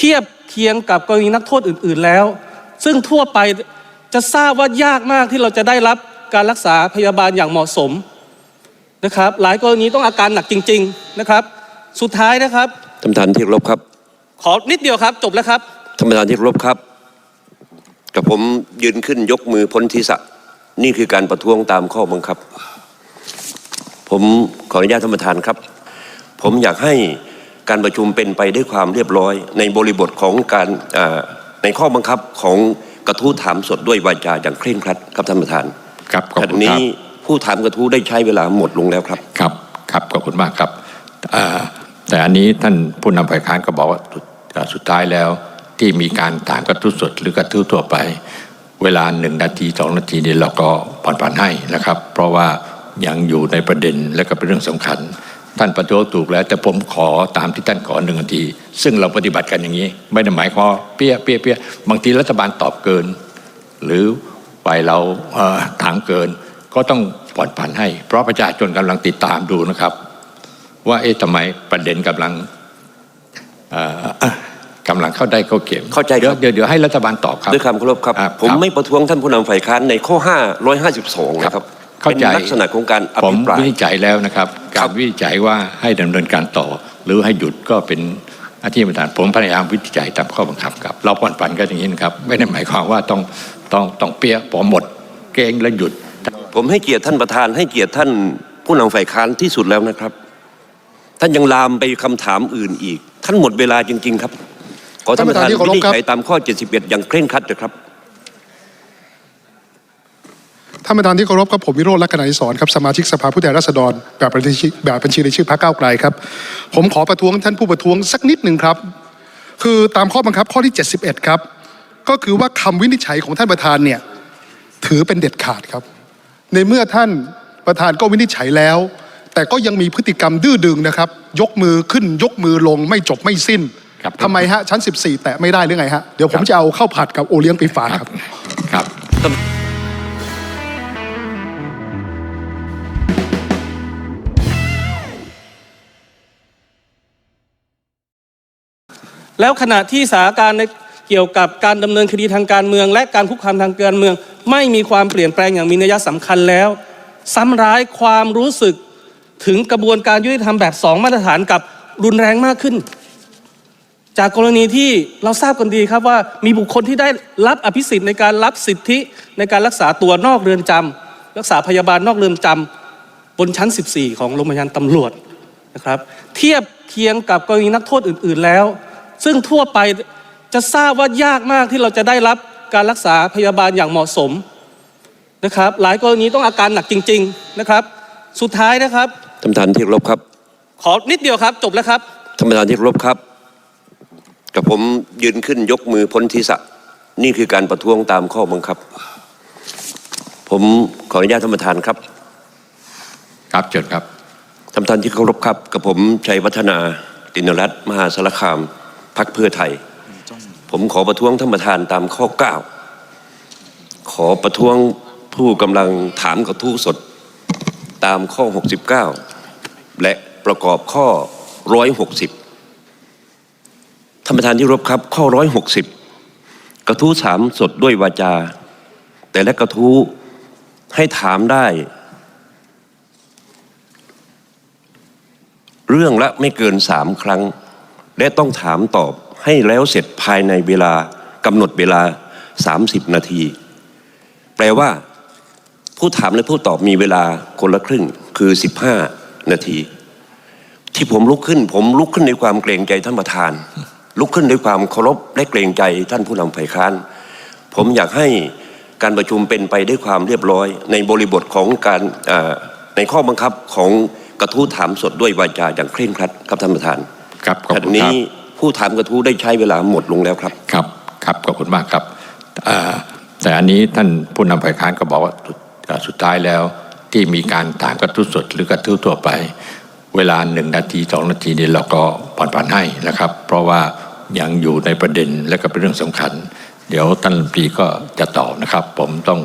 เทียบเคียงกับกรณีนักโทษอื่น ๆแล้ว ซึ่งทั่วไปจะทราบว่ายากมากที่เราจะได้รับการรักษาพยาบาลอย่างเหมาะสมนะครับ หลายกรณีต้องอาการหนักจริง ๆนะครับ สุดท้ายนะครับท่านประธานที่เคารพครับ ขอนิดเดียวครับ จบแล้วครับท่านประธานที่เคารพครับกับผมยืนขึ้นยกมือพ้นทิศะนี่คือการประท้วงตามข้อบังคับ ผมขออนุญาตท่านประธานครับ ผมอยากให้ การประชุมเป็นไปด้วยความเรียบร้อย ในบริบทของการอ่าในข้อบังคับของกระทู้ถามสดด้วยวาจาอย่างเคร่งครัดครับท่านประธานครับขอบขคุณะณคนี้รับผู้ถามกระทู้ได้ใช้เวลาหมดลงแล้วครับครับครับขอบคุณมากครับอ่าแต่อันนี้ท่านผู้นำฝ่ายค้านก็บอกว่าสุดอ่าสุดท้ายแล้วที่มีการถามกระทู้สดหรือกระทู้ทั่วไป เวลาหนึ่งนาทีสองนาทีนี้เราก็ผ่อนผันให้นะครับ เพราะว่ายังอยู่ในประเด็นและก็เป็นเรื่องสำคัญ ท่านประท้วงถูกแล้ว แต่ผมขอตามที่ท่านขอหนึ่งนาที ซึ่งเราปฏิบัติกันอย่างนี้ ไม่ได้หมายความว่าเปี้ยเปี้ยเปี้ยบางทีรัฐบาลตอบเกิน หรือฝ่ายเราเอ่อถามเกิน ก็ต้องผ่อนผันให้ เพราะประชาชนกำลังติดตามดูนะครับ ว่าเอ๊ะทำไมประเด็นกำลังเอ่ออะกำลังเข้าได้เข้าเก็บเข้าใจครับเดี๋ยวเดี๋ยวให้รัฐบาลตอบครับด้วยคำเคารพครับอ่าผมครับไม่ประท้วงท่านผู้นำฝ่ายค้านในข้อ552นะครับเข้าใจเป็นลักษณะของการอผมภิปรายวินิจฉัยแล้วนะครับครั การบวินิจฉัยว่าให้ดำเนินการต่อ หรือให้หยุดก็เป็นหน้าที่ประธานผมพยายามวินิจฉัยตามข้อบังคับครับ เราผ่อนผันกันอย่างนี้นะครับ ไม่ได้หมายความว่าต้องต้องต้องเปี้ยพอหมด เกรงแล้วหยุด ผมให้เกียรติท่านประธาน ให้เกียรติท่านผู้นำฝ่ายค้านที่สุดแล้วนะครับ ท่านยังลามไปคำถามอื่นอีก ท่านหมดเวลาจริง ๆ ครับ ขอท่านประธานท่านประธานที่เคารพวินิจครับฉัยตามข้อ 71 อย่างเคร่งครัดนะครับ ท่านประธานที่เคารพครับผมวิโรจน์ลักษณะอิศรครับสมาชิกสภาผู้แทนราษฎรแบบบัญชีแบบบัญชีในชื่อพรรคก้าวไกลครับ ผมขอประท้วงท่านผู้ประท้วงสักนิดหนึ่งครับ คือตามข้อบังคับข้อที่ 71 ครับ ก็คือว่าคำวินิจฉัยของท่านประธานเนี่ยถือเป็นเด็ดขาดครับ ในเมื่อท่านประธานก็วินิจฉัยแล้ว แต่ก็ยังมีพฤติกรรมดื้อดึงนะครับ ยกมือขึ้นยกมือลงไม่จบไม่สิ้นครับทำไมฮะชั้น 14 แตะไม่ได้หรือไงฮะเดี๋ยวผมครับจะเอาข้าวผัดกับโอเลี้ยงไปฝากครับครับ แล้วขณะที่สถานการณ์เกี่ยวกับการดำเนินคดีทางการเมือง และการคุกคามทางการเมือง ไม่มีความเปลี่ยนแปลงอย่างมีนัยสำคัญแล้ว ซ้ำร้ายความรู้สึกถึงกระบวนการยุติธรรมแบบสองมาตรฐานกับรุนแรงมากขึ้น จากกรณีที่เราทราบกันดีครับว่ามีบุคคลที่ได้รับอภิสิทธิ์ในการรับสิทธิในการรักษาตัวนอกเรือนจำรักษาพยาบาลนอกเรือนจำบนชั้น 14 ของโรงพยาบาลตำรวจนะครับ เทียบเคียงกับกรณีนักโทษอื่น ๆแล้ว ซึ่งทั่วไปจะทราบว่ายากมากที่เราจะได้รับการรักษาพยาบาลอย่างเหมาะสมนะครับ หลายกรณีต้องอาการหนักจริง ๆนะครับ สุดท้ายนะครับท่านประธานที่เคารพครับ ขอนิดเดียวครับ จบแล้วครับท่านประธานที่เคารพครับ กับผมยืนขึ้นยกมือพ้นทิศะนี่คือการประท้วงตามข้อบังคับ ผมขออนุญาตท่านประธานครับ ครับเชิญครับท่านประธานที่เคารพครับ กับผมชัยวัฒนาตินรัตน์มหาสารคาม พักเพื่อไทย ผมขอประท้วงท่านประธานตามข้อ 9 ขอประท้วงผู้กำลังถามกระทู้สดตามข้อ 69 และประกอบข้อ 160 ท่านประธานที่รพครับข้อ 160 กระทู้ถามสดด้วยวาจา แต่และกระทู้ให้ถามได้ เรื่องละไม่เกินสามครั้ง และต้องถามตอบให้แล้วเสร็จภายในเวลากำหนดเวลา 30 นาที แปลว่า ผู้ถามและผู้ตอบมีเวลาคนละครึ่งคือ 15 นาที ที่ผมลุกขึ้น ผมลุกขึ้นในความเกรงใจท่านประธาน ลุกขึ้นด้วยความเคารพและเกรงใจท่านผู้นำฝ่ายค้าน ผมอยากให้การประชุมเป็นไปด้วยความเรียบร้อย ในบริบทของการในข้อบังคับของกระทู้ถามสดด้วยวาจาอย่างเคร่งครัดครับท่านประธาน ครับขอบขณะคุณคนี้รับผู้ถามกระทู้ได้ใช้เวลาหมดลงแล้วครับ ครับครับขอบคุณมากครับอ่าแต่อันนี้ท่านผู้นำฝ่ายค้านก็บอกว่าสุดอ่าสุดท้ายแล้วที่มีการถามกระทู้สดหรือกระทู้ทั่วไป เวลาหนึ่งนาทีสองนาทีนี้เราก็ผ่อนผันให้นะครับ เพราะว่ายังอยู่ในประเด็นและก็เป็นเรื่องสำคัญ เดี๋ยวท่านรัฐมนตรีก็จะตอบนะครับ ผมต้อง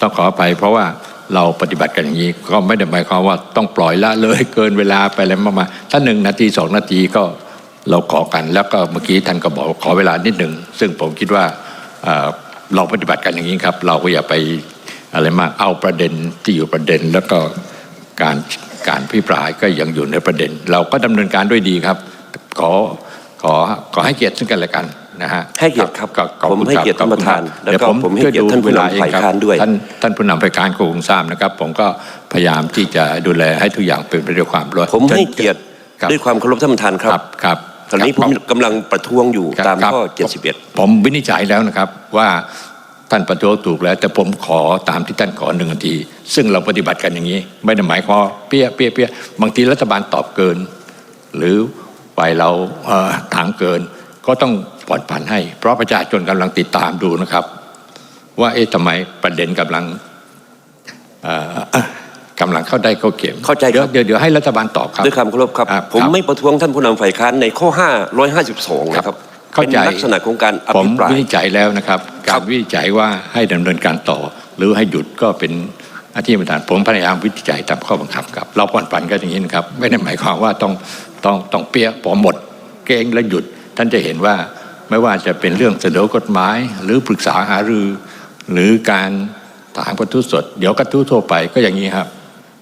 ต้องขออภัยเพราะว่า เราปฏิบัติกันอย่างนี้ ก็ไม่ได้หมายความว่าต้องปล่อยละเลยเกินเวลาไปอะไรมามาถ้าหนึ่งนาทีสองนาทีก็เราขอกัน แล้วก็เมื่อกี้ท่านก็บอกขอเวลานิดหนึ่งซึ่งผมคิดว่าเราปฏิบัติกันอย่างนี้ครับ เราก็อย่าไปอะไรมากเอาประเด็นที่อยู่ประเด็นแล้วก็การการพิปรายก็ยังอยู่ในประเด็น เราก็ดำเนินการด้วยดีครับ ขอ ขอขอให้เกียรติซึ่งกันและกันนะฮะให้เกียรติครับก็ขอบผมคุณให้ครับเกียรติขอบคุณท่านประธานครับแล้วก็เดี๋ยวผมผมให้เกียรติท่านผู้นำฝ่ายค้านด้วยท่านท่านผู้นำฝ่ายค้านคงทราบนะครับ ผมก็พยายามที่จะดูแลให้ทุกอย่างเป็นไปด้วยความรอดผมให้เกียรติครับด้วยความเคารพท่านประธานคครัรับบครับตอนนี้ผมครับกำลังประท้วงอยู่ครับตามครับข้อผม71 ผมวินิจฉัยแล้วนะครับว่าท่านประท้วงถูกแล้ว แต่ผมขอตามที่ท่านขอหนึ่งนาที ซึ่งเราปฏิบัติกันอย่างนี้ ไม่ได้หมายความว่าเปี้ยเปี้ยเปี้ยบางทีรัฐบาลตอบเกิน หรือ ฝ่ายเราเอ่อถามเกิน ก็ต้องผ่อนผันให้ เพราะประชาชนกำลังติดตามดูนะครับ ว่าเอ๊ะทำไมประเด็นกำลังเอ่อกำลังเข้าได้เข้าเข็มเข้าใจครับเดี๋ยวเดี๋ยวให้รัฐบาลตอบครับด้วยความเคารพครับครับผมครับไม่ประท้วงท่านผู้นำฝ่ายค้านในข้อ 552 นะครับเข้าเป็นใจลักษณะของการอผมภิปรายวินิจฉัยแล้วนะครับครัการบวินิจฉัยว่าให้ดำเนินการต่อ หรือให้หยุดก็เป็นหน้าที่ประธานผมพยายามวินิจฉัยตามข้อบังคับครับ เราผ่อนผันกันอย่างนี้นะครับ ไม่ได้หมายความว่าต้อง ต้องต้องเปี้ยพอหมดเกรงแล้วหยุด ท่านจะเห็นว่าไม่ว่าจะเป็นเรื่องเสนอกฎหมาย หรือปรึกษาหารือ หรือการถามกระทู้สด เดี๋ยวกระทู้ทั่วไปก็อย่างนี้ครับ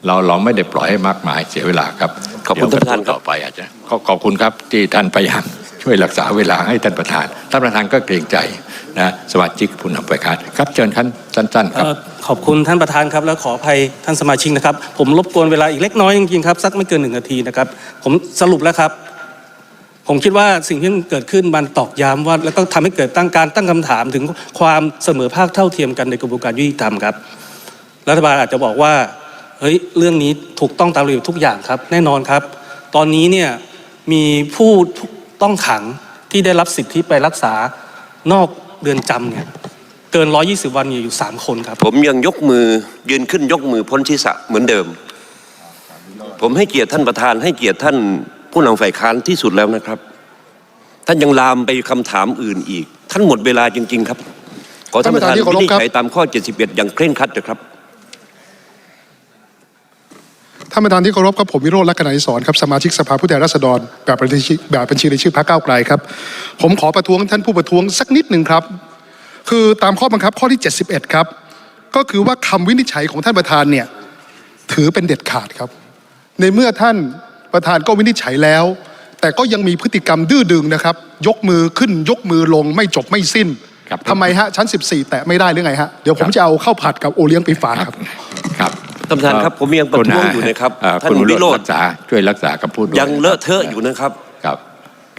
เราเราไม่ได้ปล่อยให้มากมายเสียเวลาครับขอบคุณเดี๋ยวกท่านประธานครับต่อไปอาจจะขอขอบคุณครับที่ท่านพยายาม ช่วยรักษาเวลาให้ท่านประธาน ท่านประธานก็เกรงใจนะสมาชิกผู้นำฝ่ายค้านครับเชิญท่านสั้นๆครับ เอ่อขอบคุณท่านประธานครับ แล้วขออภัยท่านสมาชิกนะครับ ผมรบกวนเวลาอีกเล็กน้อยจริงๆครับ สักไม่เกินหนึ่งนาทีนะครับ ผมสรุปแล้วครับ ผมคิดว่าสิ่งที่มันเกิดขึ้นมันตอกย้ำว่า แล้วก็ทำให้เกิดตั้งการตั้งคำถามถึงความเสมอภาคเท่าเทียมกันในกระบวนการยุติธรรมครับ รัฐบาลอาจจะบอกว่าเฮ้ยเรื่องนี้ถูกต้องตามระเบียบทุกอย่างครับ แน่นอนครับ ตอนนี้เนี่ยมีผู้ ต้องขังที่ได้รับสิทธิไปรักษานอกเรือนจำเนี่ยเกิน 120 วันอยู่ 3 คนครับ ผมยังยกมือยืนขึ้นยกมือพ้นศีรษะเหมือนเดิม ผมให้เกียรติท่านประธาน ให้เกียรติท่านผู้นำฝ่ายค้านที่สุดแล้วนะครับ ท่านยังลามไปคำถามอื่นอีก ท่านหมดเวลาจริง ๆ ครับ ขอท่านประธานท่านประธานที่เคารวิพนิจครับฉัยตามข้อ 71 อย่างเคร่งครัดนะครับ ท่านประธานที่เคารพครับผมวิโรจน์ลักษณะอิสรครับสมาชิกสภาผู้แทนราษฎรแบบบัญชีแบบบัญชีรายชื่อพรรคก้าวไกลครับ ผมขอประท้วงท่านผู้ประท้วงสักนิดหนึ่งครับ คือตามข้อบังคับข้อที่ 71 ครับ ก็คือว่าคำวินิจฉัยของท่านประธานเนี่ยถือเป็นเด็ดขาดครับ ในเมื่อท่านประธานก็วินิจฉัยแล้ว แต่ก็ยังมีพฤติกรรมดื้อดึงนะครับ ยกมือขึ้นยกมือลงไม่จบไม่สิ้นครับทำไมฮะชั้น 14 แตะไม่ได้หรือไงฮะเดี๋ยวผมครับจะเอาข้าวผัดกับโอเลี้ยงไปฝากครับครับ ท่านประธานครับผมยังประท้วงอยู่นะครับเอ่อท่านคุณวิวิโรโรจจน์น์รักษาช่วยรักษาคำพูดด้วยยังเลอะเทอะอยู่นะครับครับ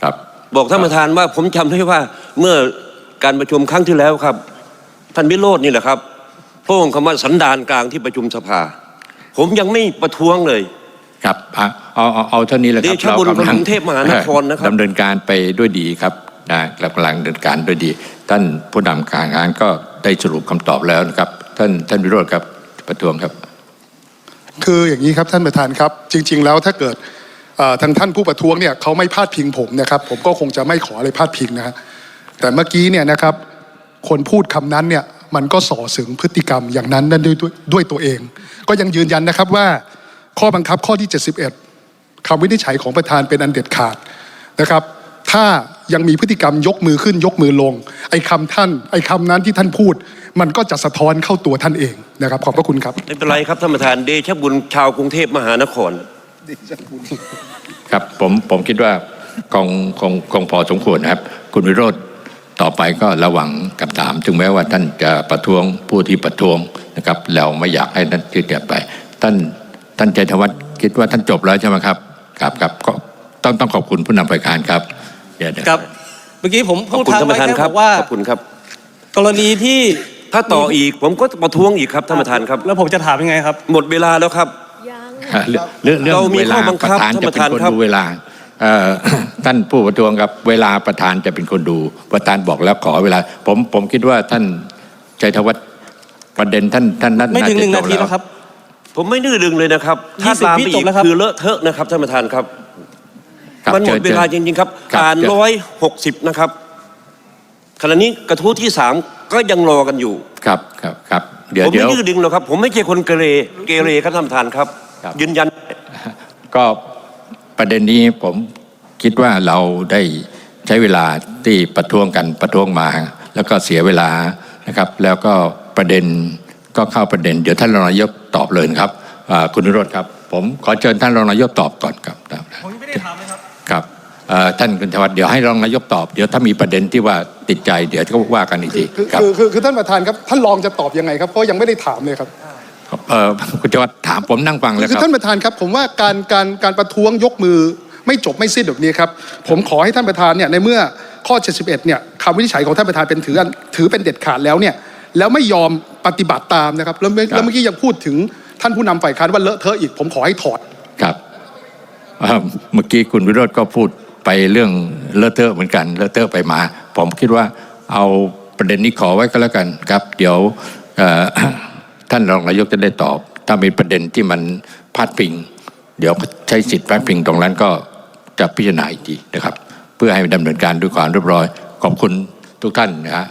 ครับ บอกท่านประธานว่าผมจำได้ว่าเมื่อการประชุมครั้งที่แล้วครับ ท่านวิโรจน์นี่แหละครับพระองค์คำว่าสันดานกลางที่ประชุมสภา ผมยังไม่ประท้วงเลยครับอะเอาเอาเอาเท่านี้แหละครับเดชะบุญของกรุงเทพมหานครนะครับดำเนินการไปด้วยดีครับนะเรากำลังดำเนินการด้วยดี ท่านผู้นำการงานก็ได้สรุปคำตอบแล้วนะครับ ท่านท่านวิโรจน์ครับประท้วงครับ คืออย่างนี้ครับท่านประธานครับ จริง ๆ แล้วถ้าเกิดทางท่านผู้ประท้วงเนี่ยเขาไม่พาดพิงผมนะครับผมก็คงจะไม่ขออะไรพาดพิงนะฮะแต่เมื่อกี้เนี่ยนะครับคนพูดคำนั้นเนี่ยมันก็ส่อสึงพฤติกรรมอย่างนั้นนั่นด้วยด้วยตัวเอง ก็ยังยืนยันนะครับว่าข้อบังคับข้อที่ 71คำวินิจฉัยของประธานเป็นอันเด็ดขาดนะครับถ้ายังมีพฤติกรรมยกมือขึ้นยกมือลงไอ้คำท่านไอ้คำนั้นที่ท่านพูด มันก็จะสะท้อนเข้าตัวท่านเองนะครับ ขอบพระคุณครับ ไม่เป็นไรครับท่านประธานเดชะบุญชาวกรุงเทพมหานครครับผมผมคิดว่าคงคงคงพอสมควรนะครับ คุณวิโรธต่อไปก็ระวังคำถามถึงแม้ว่าท่านจะประท้วงผู้ที่ประท้วงนะครับ เราไม่อยากให้ท่านยืดเยื้อไป ท่านท่านใจธวัฒน์คิดว่าท่านจบแล้วใช่ไหมครับครับครับก็ต้องต้องขอบคุณผู้นำฝ่ายการครับเดี๋ยวเดี๋ยว ครับ เมื่อกี้ผมขอบพูดคุณทางท่านปไว้ระธานแค่ครับบอกว่า ขอบคุณครับ กรณีที่ ถ้าต่ออีกผมก็ประท้วงอีกครับท่านประธานครับ แล้วผมจะถามยังไงครับ หมดเวลาแล้วครับ เรื่องเรื่องเรื่องเรามีเวลาข้อบังประคับธานท่านจะประเป็นธานคนครับดูเวลาเอ่อท่านผู้ประท้วงครับเวลาประธานจะเป็นคนดู ประธานบอกแล้วขอเวลา ผมผมคิดว่าท่านใจธวัฒน์ประเด็นท่านท่านนั้นไม่ถึงหนึ่งนาทีจแล้วครับ ผมไม่ดื้อดึงเลยนะครับ ถ้า20ตามไปวิจอีบกแล้วครับคือเลอะเทอะนะครับท่านประธานครับครับมันหมดชิญเวลาจชิญริงๆครับครับอ่านเชิญร้อยหกสิบนะครับขณะนี้กระทู้ที่สาม ก็ยังรอกันอยู่ ครับครับครับเดี๋ยวผมเดี๋ยไม่วดื้อดึงหรอกครับ ผมไม่ใช่คนเกเรเกเรครับท่านประธานครับ ครับ ยืนยัน ก็ประเด็นนี้ผมคิดว่าเราได้ใช้เวลาที่ประท้วงกันประท้วงมา แล้วก็เสียเวลานะครับ แล้วก็ประเด็นก็เข้าประเด็น เดี๋ยวท่านรองนายกตอบเลยนะครับอ่าคุณนิโรธครับ ผมขอเชิญท่านรองนายกตอบก่อนครับ ท่านคุณธวัฒน์เดี๋ยวให้รองนายกตอบเดี๋ยวถ้ามีประเด็นที่ว่าติดใจเดี๋ยวก็ว่ากันอีกทีคือครับคือคือคือท่านประธานครับท่านรองจะตอบยังไงครับเพราะยังไม่ได้ถามเลยครับเอ่อคุณธวัฒน์ถามผมนั่งฟังแล้วคือครับท่านประธานครับผมว่าการการการประท้วงยกมือไม่จบไม่สิ้นแบบนี้ครับ ผมขอให้ท่านประธานเนี่ยในเมื่อข้อ 71 เนี่ยคำวินิจฉัยของท่านประธานเป็นถืออันถือเป็นเด็ดขาดแล้วเนี่ยแล้วไม่ยอมปฏิบัติตามนะครับแล้วเมื่อครับแล้วเมื่อกี้ยังพูดถึงท่านผู้นำฝ่ายค้านว่าเลอะเทอะอีกผมขอให้ถอดครับเอ่อเมื่อกี้คุณวิโรธก็พูด ไปเรื่องเลอะเทอะเหมือนกันเลอะเทอะไปมา ผมคิดว่าเอาประเด็นนี้ขอไว้ก็แล้วกันครับ เดี๋ยวท่านรองนายกจะได้ตอบ ถ้ามีประเด็นที่มันพาดพิง เดี๋ยวใช้สิทธิ์พาดพิงตรงนั้นก็จะพิจารณาอีกทีนะครับ เพื่อให้ดำเนินการด้วยความเรียบร้อย ขอบคุณทุกท่านนะฮะ